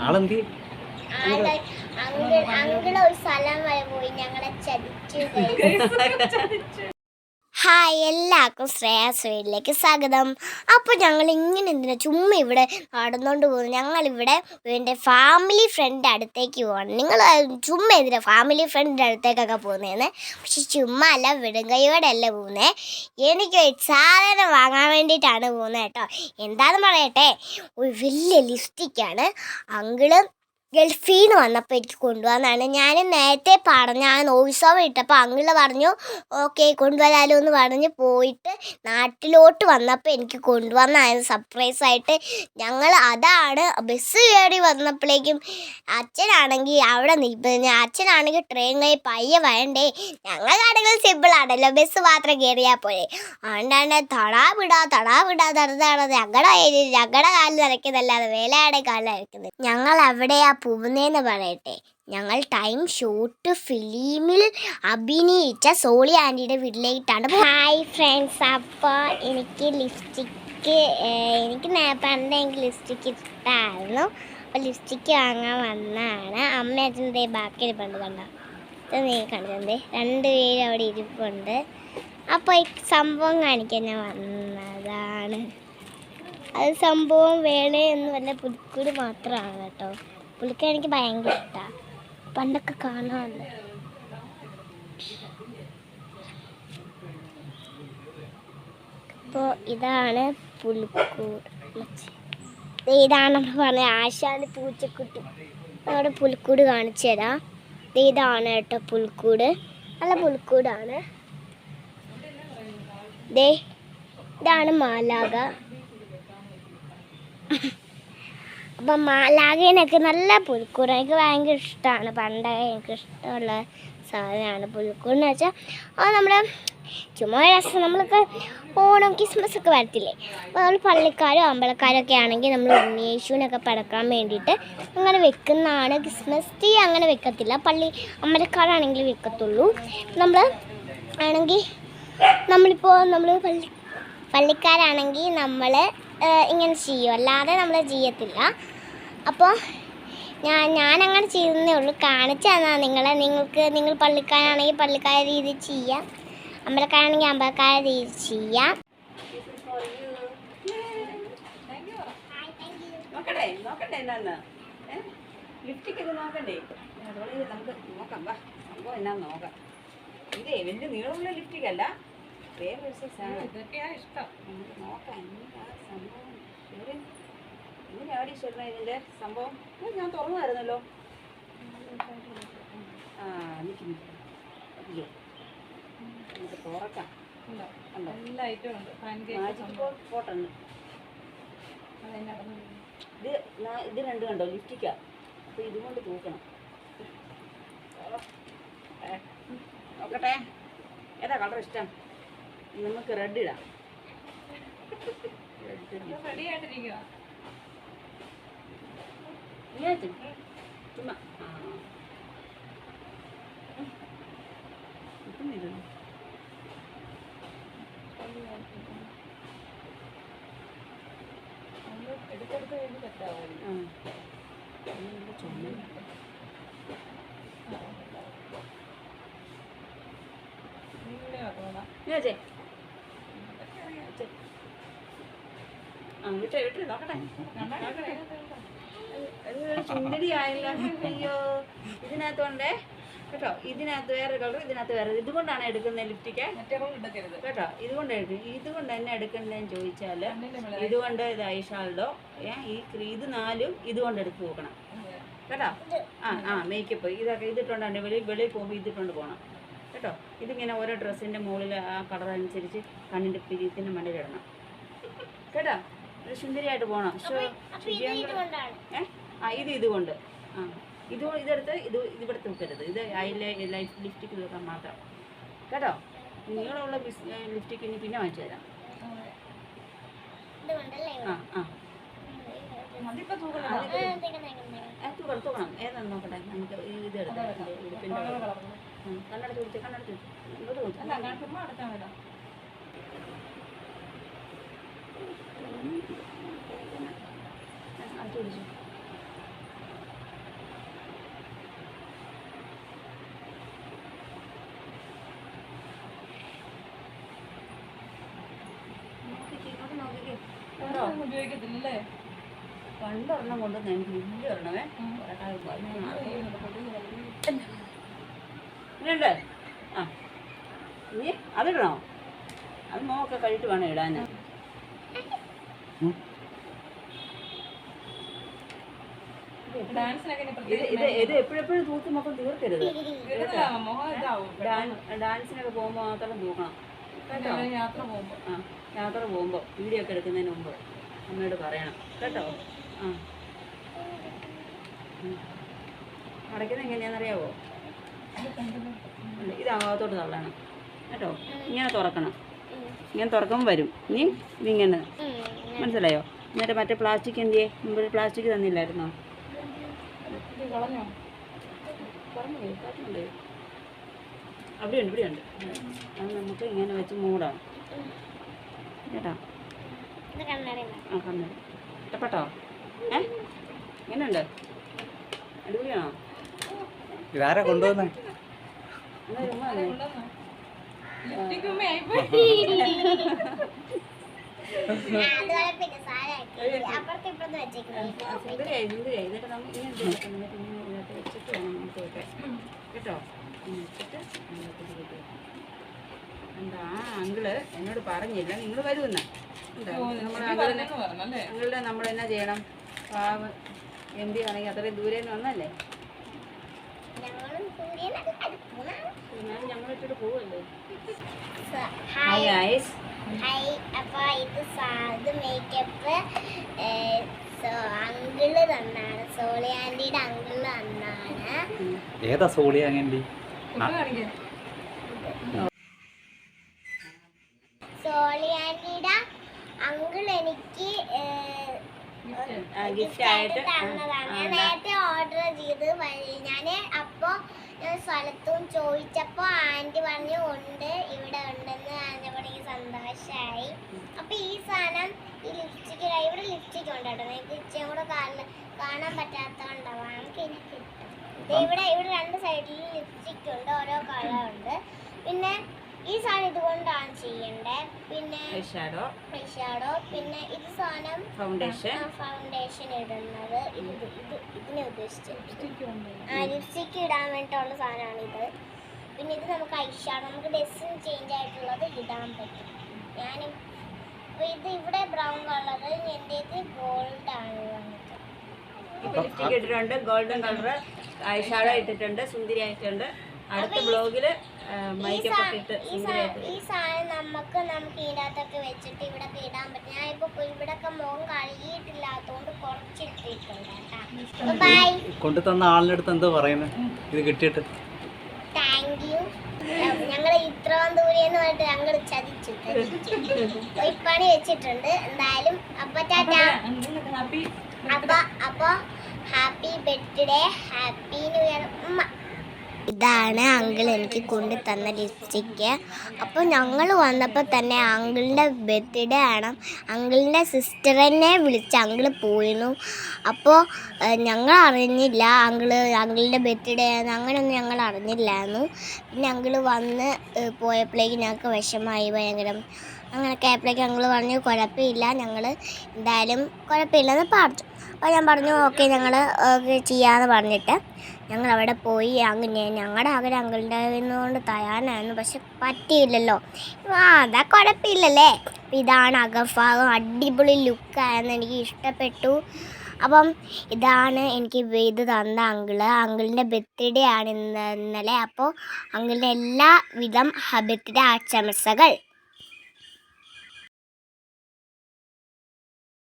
ആളെന്തി അങ്ങനെ ഒരു സ്ഥലം വരെ പോയി ഞങ്ങളെ ചതിച്ചു. ഹായ് എല്ലാവർക്കും ശ്രേയാസ് വീട്ടിലേക്ക് സ്വാഗതം. അപ്പോൾ ഞങ്ങൾ ഇങ്ങനെ എന്തിനാ ചുമ്മാ ഇവിടെ നടന്നുകൊണ്ട് പോകുന്നു ഞങ്ങളിവിടെ എന്റെ ഫാമിലി ഫ്രണ്ട് അടുത്തേക്ക് പോകണം നിങ്ങൾ ചുമ്മാ എന്തിനാ ഫാമിലി ഫ്രണ്ടിന്റെ അടുത്തേക്കൊക്കെ പോകുന്നതെന്ന്? പക്ഷെ ചുമ്മാ അല്ല വിടുങ്കയോടെ അല്ല പോകുന്നത് എനിക്ക് സാധനം വാങ്ങാൻ വേണ്ടിയിട്ടാണ് പോകുന്നത് കേട്ടോ. എന്താണെന്ന് പറയട്ടെ? ഒരു വലിയ ലിസ്റ്റിക്കാണ് അങ്കിൾ ഗൾഫിൽ നിന്ന് വന്നപ്പോൾ എനിക്ക് കൊണ്ടുവന്നാണ്. ഞാൻ നേരത്തെ പറഞ്ഞ ആ വോയിസ് ഓവർ ഇട്ടപ്പോൾ അങ്കിൾ പറഞ്ഞു ഓക്കെ കൊണ്ടുവരാലോ എന്ന് പറഞ്ഞ് പോയിട്ട് നാട്ടിലോട്ട് വന്നപ്പോൾ എനിക്ക് കൊണ്ടുവന്നായിരുന്നു സർപ്രൈസ് ആയിട്ട്. ഞങ്ങൾ അതാണ് ബസ് കയറി വന്നപ്പോഴേക്കും അച്ഛനാണെങ്കിൽ അവിടെ നിൽപ്പ അച്ഛനാണെങ്കിൽ ട്രെയിൻ കയറി പയ്യെ വരണ്ടേ. ഞങ്ങൾക്കാണെങ്കിൽ സിമ്പിളാണല്ലോ ബസ് മാത്രം കയറിയാൽ പോലെ അതുകൊണ്ടാണ് തടാ വിടാ തടാ വിടാ തടതാണ് ഞങ്ങളുടെ ഞങ്ങളുടെ കാലിൽ നിറയ്ക്കുന്നതല്ലാതെ വേലയുടെ കാലിൽ നിറയ്ക്കുന്നത് ഞങ്ങൾ എവിടെയാ പോകുന്നതെന്ന് പറയട്ടെ. ഞങ്ങൾ ടൈം ഷൂട്ട് ഫിലിമിൽ അഭിനയിച്ച സോളി ആന്റിയുടെ വീട്ടിലേക്കാണ് ഹായ് ഫ്രണ്ട്സ് അപ്പോൾ എനിക്ക് ലിപ്സ്റ്റിക്ക് എനിക്ക് പണ്ട് എനിക്ക് ലിപ്സ്റ്റിക്ക് ഇഷ്ടമായിരുന്നു അപ്പോൾ ലിപ്സ്റ്റിക്ക് വാങ്ങാൻ വന്നാണ്. അമ്മ അച്ഛന്റെ ബാക്കി ഇരിപ്പുണ്ട് കണ്ടോ? ഇത് നീ രണ്ട് പേര് അവിടെ ഇരിപ്പുണ്ട്. അപ്പോൾ ഈ സംഭവം കാണിക്കാൻ ഞാൻ വന്നതാണ്. അത് സംഭവം വേണേ എന്ന് വല്ല പുതുക്കൂട് മാത്രമാണ് കേട്ടോ. പുലിക്ക എനിക്ക് ഭയങ്കര ഇഷ്ടമാണ് പണ്ടൊക്കെ കാണാറുണ്ട്. അപ്പോൾ ഇതാണ് പുലിക്കൂട് ദേ ഇതാണ് നമ്മൾ പറഞ്ഞ ആശാന് പൂച്ചക്കുട്ടി. അവിടെ പുലിക്കൂട് കാണിച്ചു തരാം. ഇതാണ് കേട്ടോ പുൽക്കൂട്. നല്ല പുൽക്കൂടാണ്. ദേ ഇതാണ് മാലാക അപ്പം മാലാഖിനൊക്കെ നല്ല പുൽക്കൂട്. എനിക്ക് ഭയങ്കര ഇഷ്ടമാണ് പണ്ടേ എനിക്ക് ഇഷ്ടമുള്ള സാധനമാണ് പുൽക്കൂട് എന്ന് വെച്ചാൽ അത് നമ്മുടെ ചുമ്മാ രസം. നമ്മൾക്ക് ഓണം ക്രിസ്മസ് ഒക്കെ വരത്തില്ലേ? അപ്പോൾ നമ്മൾ പള്ളിക്കാരും അമ്പലക്കാരും ഒക്കെ ആണെങ്കിൽ നമ്മൾ ഉണ്ണിയേശുവിനൊക്കെ പടക്കാൻ വേണ്ടിയിട്ട് അങ്ങനെ വെക്കുന്നതാണ് ക്രിസ്മസ് ട്രീ. അങ്ങനെ വെക്കത്തില്ല. പള്ളി അമ്പലക്കാരാണെങ്കിൽ വെക്കത്തുള്ളൂ. നമ്മൾ ആണെങ്കിൽ നമ്മളിപ്പോൾ നമ്മൾ പള്ളി പള്ളിക്കാരാണെങ്കിൽ നമ്മൾ ഇങ്ങനെ ചെയ്യും. അല്ലാതെ നമ്മൾ ചെയ്യത്തില്ല. അപ്പോൾ ഞാൻ ഞാനങ്ങനെ ചെയ്യുന്നേ ഉള്ളൂ. കാണിച്ചു തന്നാൽ നിങ്ങളെ നിങ്ങൾക്ക് നിങ്ങൾ പള്ളിക്കാരാണെങ്കിൽ പള്ളിക്കാര രീതി ചെയ്യാം. അമ്പലക്കാരാണെങ്കിൽ അമ്പലക്കാര രീതി ചെയ്യാം. നോക്കട്ടെ നോക്കട്ടെ എന്നാന്ന്. ലിഫ്റ്റിക്ക് ഇത് നോക്കണ്ടേ? ഇത് നമുക്ക് നോക്കാം. വാ സംഭവം എന്നാ നോക്കാം. ഇതേ വലിയ നീളമുള്ള ലിഫ്റ്റിക്കല്ല സൈസാണ് ഇതൊക്കെയാണ് ഇഷ്ടം. നമുക്ക് നോക്കാം സംഭവം ശരി എങ്ങനെയാടി ചേട്ടൻ ഇതിന്റെ സംഭവം ഇത് ഞാൻ തുറന്നായിരുന്നല്ലോ ആ എനിക്ക് അയ്യോ നമുക്ക് തുറക്കാം മാജിക് ഇത് ഇത് രണ്ട് കണ്ടോ ലിഫ്റ്റിക്കാ അപ്പൊ ഇതുകൊണ്ട് തൂക്കണം നോക്കട്ടെ ഏതാ കളർ ഇഷ്ടം നമുക്ക് റെഡ് ഇടാം ചുമ്മാ. കിട്ടുന്നില്ലല്ലോ. എടുത്തെടുത്ത് കഴിഞ്ഞ്. ഇതിനുള്ള ചുമ. നീടെ വെക്കണം ഇങ്ങനത്തെ. ഇങ്ങനത്തെ. ആ വിട്ടെ വിട്ടെ നോക്കട്ടെ ഒരു സുന്ദരി ആയല്ലോ അയ്യോ ഇതിനകത്തോണ്ടേ കേട്ടോ ഇതിനകത്ത് വേറെ കളർ ഇതിനകത്ത് വേറെ ഇതുകൊണ്ടാണ് എടുക്കുന്നത് ലിപ്റ്റിക്ക് കേട്ടോ ഇതുകൊണ്ട് എടുക്കും ഇതുകൊണ്ട് തന്നെ എടുക്കണ്ടെന്ന് ചോദിച്ചാൽ ഇതുകൊണ്ട് ഇത് ഐഷാളിലോ ഈ ഇത് നാലും ഇതുകൊണ്ട് എടുത്ത് നോക്കണം കേട്ടോ ആ ആ മേക്കപ്പ് ഇതൊക്കെ ഇതിട്ടുണ്ടാണ്ട് വെളി വെളിയിൽ പോകുമ്പോൾ ഇതിട്ടുണ്ട് പോകണം കേട്ടോ ഇതിങ്ങനെ ഓരോ ഡ്രസ്സിന്റെ മുകളിൽ ആ കളർ അനുസരിച്ച് കണ്ണിന്റെ പിരിയത്തിന്റെ മണ്ണിലിടണം കേട്ടോ ഒരു സുന്ദരിയായിട്ട് പോകണം ഏ? ആ ഇത് ഇതുകൊണ്ട്. ആ ഇത് ഇതെടുത്ത് ഇത് ഇവിടെ തൂക്കരുത് ഇത് അതിലെ ലൈഫ് ലിഫ്റ്റിക്ക് തൂക്കാൻ മാത്രം. കേട്ടോ? നീളമുള്ള ലിഫ്റ്റിക്ക് ഇനി പിന്നെ വാങ്ങിച്ചു തരാം. ആ ആ. അതിപ്പോ തൂക്കണം തൂക്കണം തൂക്കണം. ഏതാണെന്ന് നോക്കട്ടെ? നമുക്ക് ഈ ഇത് എടുക്കാം. കളർ കണ്ണടച്ച് പിടിച്ച് കണ്ണടച്ച് ഇങ്ങോട്ട് നോക്ക്. ഉപയോഗിക്കത്തില്ലേ പണ്ടൊരെണ്ണം കൊണ്ടുവന്ന് എനിക്ക് വലിയ ഒരെണ്ണമേ. ഇല്ലേ ആ. നീ അതിടണോ അത് മോക്കെ കഴിഞ്ഞിട്ട് വേണം ഇടാനാണ് ഇത് ഇത് എപ്പോഴെപ്പോഴും തൂത്ത് മൊത്തം തീർക്കരുത്. ഡാൻസിനൊക്കെ പോകുമ്പോൾ മാത്രം തൂക്കണം. യാത്ര പോകുമ്പോ. ആ യാത്ര പോകുമ്പോൾ വീഡിയോ ഒക്കെ എടുക്കുന്നതിന് മുമ്പ് അമ്മയോട് പറയണം. കേട്ടോ? ആ. അടയ്ക്കുന്നത് എങ്ങനെയാണെന്നറിയാവോ. ഇത് അകത്തോട്ട് തള്ളണം. കേട്ടോ? ഇങ്ങനെ തുറക്കണം. ഇങ്ങനെ തുറക്കുമ്പോൾ വരും. ഇനി ഇതിങ്ങനെ മനസ്സിലായോ? എന്നിട്ട് മറ്റേ പ്ലാസ്റ്റിക് എന്തിയേ? മുമ്പ് പ്ലാസ്റ്റിക് തന്നില്ലായിരുന്നോ? അവിടെയുണ്ട് ഇവിടെയുണ്ട്. അത് നമുക്ക് ഇങ്ങനെ വെച്ച് മൂടാം. കേട്ടോ? ഇത് കണ്ണട ആ കണ്ണു ഇഷ്ടപ്പെട്ടോ? ഏ? എങ്ങനെയുണ്ട് അടിപൊളിയാണോ? ഇതാരാ കൊണ്ടുവന്നേ? എന്നാ ചുമ്മാ എന്താ അങ്കിൾ എന്നോട് പറഞ്ഞില്ല നിങ്ങൾ വരുമെന്ന് അങ്കിളുടെ നമ്മൾ എന്നാ ചെയ്യണം പാവ് പി അത്രയും ദൂരെ വന്നല്ലേ ഹായ് ഇത് മേക്കപ്പ് സോ അങ്കിൾ തന്നാണ്. സോളി ആന്റിയുടെ അങ്കിൾ തന്നാണ്. ഏതാ സോളി കുട്ടി സോളി ആന്റിയുടെ അങ്കിൾ എനിക്ക് ഗിഫ്റ്റ് ആയിട്ട്. തന്നതാണ് ഞാൻ നേരത്തെ ഓർഡർ ചെയ്ത് ഞാൻ അപ്പോൾ ഞാൻ സ്ഥലത്തും ചോദിച്ചപ്പോൾ ആന്റി പറഞ്ഞു ഉണ്ട് ഇവിടെ ഉണ്ടെന്ന് പറഞ്ഞപ്പോൾ എനിക്ക് സന്തോഷമായി അപ്പോൾ ഈ സാധനം ഈ ലിപ്സ്റ്റിക്ക് ഇവിടെ ലിപ്സ്റ്റിക് ഉണ്ട് കേട്ടോ. എനിക്ക് ഇച്ചിരി കൂടെ കാണാൻ പറ്റാത്ത പറ്റാത്തതുകൊണ്ടാണ് നമുക്ക് ഇനി കിട്ടും. ഇവിടെ ഇവിടെ രണ്ട് സൈഡിൽ ലിപ്സ്റ്റിക് ഉണ്ട് ഓരോ കളർ ഉണ്ട്. പിന്നെ ഈ സാധനം ഇതുകൊണ്ടാണ് ചെയ്യണ്ടേ. പിന്നെ ഷാഡോ ഐഷാഡോ പിന്നെ ഇത് സാധനം ഫൗണ്ടേഷൻ ഫൗണ്ടേഷൻ ഇടുന്നത്. ഇത് ഇത് ഇതിനെ ഉദ്ദേശിച്ച് ആ ലിപ്സ്റ്റിക്ക് ഇടാൻ വേണ്ടിയിട്ടുള്ള സാധനമാണ് ഇത്. പിന്നെ ഇത് നമുക്ക് ഐഷാഡോ നമുക്ക് ഡ്രസ്സും ചേഞ്ച് ആയിട്ടുള്ളത് ഇടാൻ പറ്റും. ഞാൻ ഇത് ഇവിടെ ബ്രൗൺ കളർ ഇത് ഗോൾഡ് ആണ് വന്നിട്ട്. ലിപ്സ്റ്റിക് ഇട്ടിട്ടുണ്ട്. ഗോൾഡൻ കളർ ഐഷാഡോ ഇട്ടിട്ടുണ്ട്. സുന്ദരി ആയിട്ടുണ്ട്. അടുത്ത ബ്ലോഗിൽ ഈ ഒക്കെ സാധനം നമുക്ക് നമുക്ക് ഇതിനകത്തൊക്കെ വെച്ചിട്ട് ഇവിടെ ഇടാൻ പറ്റും. ഞാൻ ഇപ്പോൾ ഇവിടെയൊക്കെ മുഖം കഴുകിയിട്ടില്ലാത്തതുകൊണ്ട് കുറച്ചിട്ടിട്ടുണ്ട് കേട്ടോ. ബൈ കൊണ്ടു തന്ന ആളിന്റെ അടുത്ത് എന്താ പറയുന്നത് ഇത് കിട്ടിയിട്ട്. താങ്ക് യു ഞങ്ങൾ ഇത്രയും ദൂരെന്ന് പറഞ്ഞിട്ട് ഞങ്ങൾ ചതിച്ചു പണി വെച്ചിട്ടുണ്ട്. എന്തായാലും അപ്പൊ ടാറ്റാ. അപ്പൊ അപ്പൊ happy birthday happy new year ഉമ്മ. ഇതാണ് അങ്കിൾ എനിക്ക് കൊണ്ടു തന്ന ലിപ്സ്റ്റിക്ക്. അപ്പോൾ ഞങ്ങൾ വന്നപ്പോൾ തന്നെ അങ്കിളിന്റെ ബർത്ത്ഡേ ആണ്. അങ്കിളിന്റെ സിസ്റ്ററിനെ വിളിച്ച് അങ്കിൾ പോയിരുന്നു. അപ്പോൾ ഞങ്ങൾ അറിഞ്ഞില്ല അങ്കിൾ അങ്കിളിന്റെ ബർത്ത്ഡേ ആണ് അങ്ങനെയൊന്നും ഞങ്ങൾ അറിഞ്ഞില്ലായിരുന്നു. പിന്നെ അങ്കിൾ വന്ന് പോയപ്പോഴേക്ക് ഞങ്ങൾക്ക് വിഷമായി ഭയങ്കരം. അങ്ങനെയൊക്കെ ആയപ്പോഴേക്കും ഞങ്ങൾ പറഞ്ഞു കുഴപ്പമില്ല ഞങ്ങൾ എന്തായാലും കുഴപ്പമില്ലെന്ന് പറഞ്ഞു. അപ്പോൾ ഞാൻ പറഞ്ഞു ഓക്കെ ഞങ്ങൾ ചെയ്യാമെന്ന് പറഞ്ഞിട്ട്. ഞങ്ങൾ അവിടെ പോയി അങ്ങനെ ഞങ്ങളുടെ ആഗ്രഹം അങ്കിളുണ്ടായിരുന്നതുകൊണ്ട് കൊണ്ട് തയ്യാറായിരുന്നു. പക്ഷെ പറ്റിയില്ലല്ലോ. അതാ കുഴപ്പമില്ലല്ലേ? ഇതാണ് അകഭാഗം അടിപൊളി ലുക്കായിരുന്നു എനിക്ക് ഇഷ്ടപ്പെട്ടു. അപ്പം ഇതാണ് എനിക്ക് ഇത് തന്ന അങ്കിൾ. അങ്കിളിന്റെ ബർത്ത്ഡേ ആണ് ഇന്ന് ഇന്നലെ. അപ്പോൾ അങ്കിളിന്റെ എല്ലാവിധം ബർത്ത്ഡേ ആശംസകൾ.